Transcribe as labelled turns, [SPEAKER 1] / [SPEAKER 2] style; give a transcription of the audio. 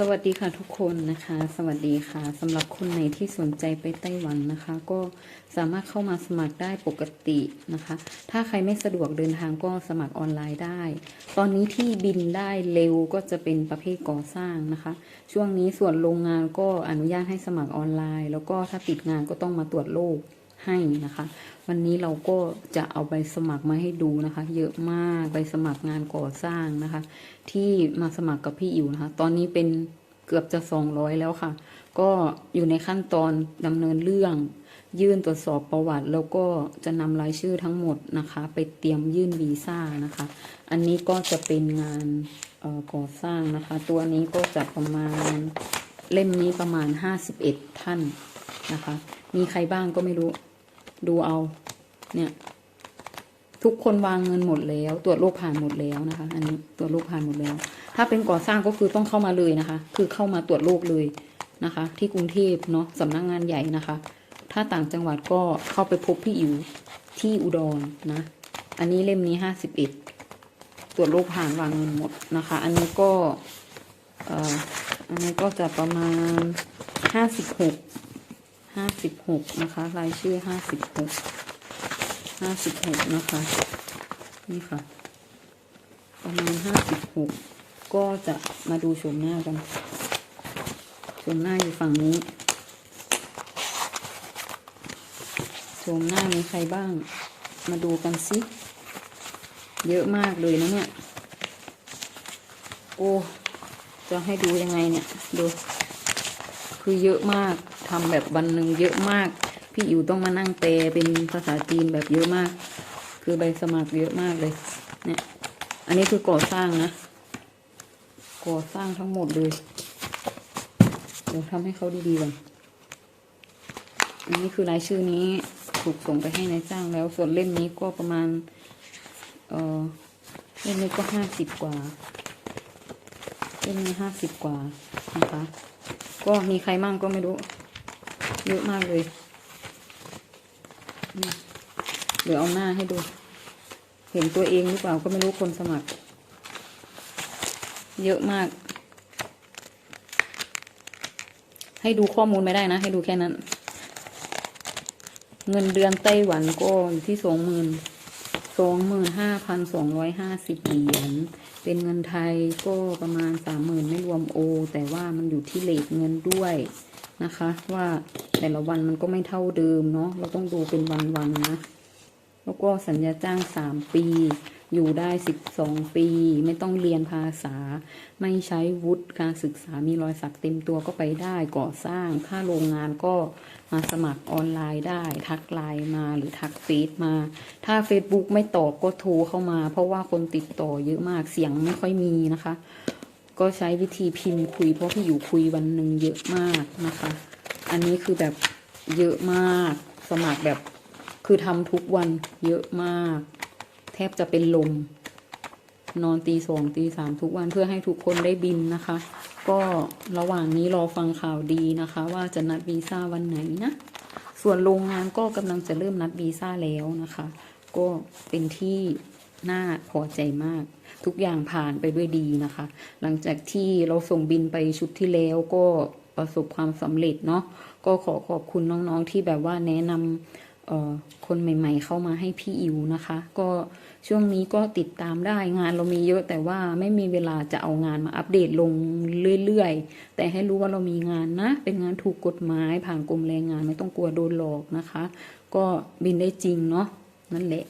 [SPEAKER 1] สวัสดีค่ะทุกคนนะคะ สวัสดีค่ะสำหรับคนไหนที่สนใจไปไต้หวันนะคะ ก็สามารถเข้ามาสมัครได้ปกตินะคะ ถ้าใครไม่สะดวกเดินทางก็สมัครออนไลน์ได้ ตอนนี้ที่บินได้เร็วก็จะเป็นประเภทก่อสร้างนะคะ ช่วงนี้ส่วนโรงงานก็อนุญาตให้สมัครออนไลน์ แล้วก็ถ้าติดงานก็ต้องมาตรวจโรค ให้นะคะ วันนี้เราก็จะเอาใบสมัครมาให้ดูนะคะ เยอะมากใบสมัครงานก่อสร้างนะคะ ที่มาสมัครกับพี่อิ๋วนะคะ ตอนนี้เป็นเกือบจะ200แล้วค่ะ ก็อยู่ในขั้นตอนดำเนินเรื่อง ยื่นตรวจสอบประวัติ แล้วก็จะนำรายชื่อทั้งหมดนะคะ ไปเตรียมยื่นวีซ่านะคะ อันนี้ก็จะเป็นงานก่อสร้างนะคะ ตัวนี้ก็จะประมาณเล่มนี้ประมาณ 51 ท่านนะคะ มีใครบ้างก็ไม่รู้ ดูเอา เนี่ย ทุกคนวางเงินหมดแล้ว ตรวจโรคผ่านหมดแล้วนะคะ อันนี้ตรวจโรคผ่านหมดแล้ว ถ้าเป็นก่อสร้างก็คือต้องเข้ามาเลยนะคะ คือเข้ามาตรวจโรคเลยนะคะ ที่กรุงเทพเนาะสำนักงานใหญ่นะคะ ถ้าต่างจังหวัดก็เข้าไปพบพี่อิ๋วที่อุดรนะ อันนี้เล่มนี้ห้าสิบเอ็ดตรวจโรคผ่านวางเงินหมดนะคะ อันนี้ก็อันนี้ก็จะประมาณห้าสิบหก ห้าสิบหกนะคะ รายชื่อห้าสิบหกห้าสิบหกนะคะ นี่ค่ะ ประมาณห้าสิบหกก็จะมาดูชมหน้ากันชมหน้าอยู่ฝั่งนี้ชมหน้ามีใครบ้าง มาดูกันสิ เยอะมากเลยนะเนี่ย โอ้ จะให้ดูยังไงเนี่ย ดู คือเยอะมาก ทำแบบวันหนึ่งเยอะมาก พี่อิ๋วต้องมานั่งแปลเป็นภาษาจีนแบบเยอะมาก คือใบสมัครเยอะมากเลย เนี่ย อันนี้คือก่อสร้างนะ ก่อสร้างทั้งหมดเลย เดี๋ยวทำให้เขาดีๆก่อน อันนี้คือรายชื่อนี้ถูกส่งไปให้นายจ้างแล้ว ส่วนเล่มนี้ก็ประมาณ เออเล่มนี้ก็ห้าสิบกว่าเล่มนี้ห้าสิบกว่านะคะ ก็มีใครมั่งก็ไม่รู้ เยอะมากเลยเดี๋ยวเอาหน้าให้ดู เห็นตัวเองหรือเปล่าก็ไม่รู้คนสมัคร เยอะมาก ให้ดูข้อมูลไม่ได้นะ ให้ดูแค่นั้น เงินเดือนไต้หวันก็อยู่ที่สองหมื่นสองหมื่นห้าพันสองร้อยห้าสิบเหรียญเป็นเงินไทยก็ประมาณสามหมื่นไม่รวมโอ แต่ว่ามันอยู่ที่เลทเงินด้วย นะคะ ว่าแต่ละวันมันก็ไม่เท่าเดิมเนาะเราต้องดูเป็นวันๆนนะ แล้วก็สัญญาจ้างสามปี อยู่ได้สิบสองปี ไม่ต้องเรียนภาษา ไม่ใช้วุฒิการศึกษามีรอยสักเต็มตัวก็ไปได้ก่อสร้างถ้าโรงงานก็มาสมัครออนไลน์ได้ ทักไลน์มาหรือทักเฟซมา ถ้า Facebook ไม่ตอบก็โทรเข้ามา เพราะว่าคนติดต่อเยอะมากเสียงไม่ค่อยมีนะคะ ก็ใช้วิธีพิมพ์คุย เพราะพี่อยู่คุยวันหนึ่งเยอะมากนะคะ อันนี้คือแบบเยอะมาก สมัครแบบคือทำทุกวันเยอะมาก แทบจะเป็นลม นอนตีสองตีสามทุกวันเพื่อให้ทุกคนได้บินนะคะ ก็ระหว่างนี้รอฟังข่าวดีนะคะ ว่าจะนัดวีซ่าวันไหนนะ ส่วนโรงงานก็กำลังจะเริ่มนัดวีซ่าแล้วนะคะ ก็เป็นที่ น่าพอใจมาก ทุกอย่างผ่านไปด้วยดีนะคะ หลังจากที่เราส่งบินไปชุดที่แล้วก็ประสบความสำเร็จเนาะก็ขอขอบคุณน้องๆที่แบบว่าแนะนำคนใหม่ ๆ เข้ามาให้พี่อิวนะคะ ก็ช่วงนี้ก็ติดตามได้งานเรามีเยอะแต่ว่าไม่มีเวลาจะเอางานมาอัปเดตลงเรื่อยๆ แต่ให้รู้ว่าเรามีงานนะ เป็นงานถูกกฎหมายผ่านกรมแรงงานไม่ต้องกลัวโดนหลอกนะคะ ก็บินได้จริงเนาะนั่นแหละ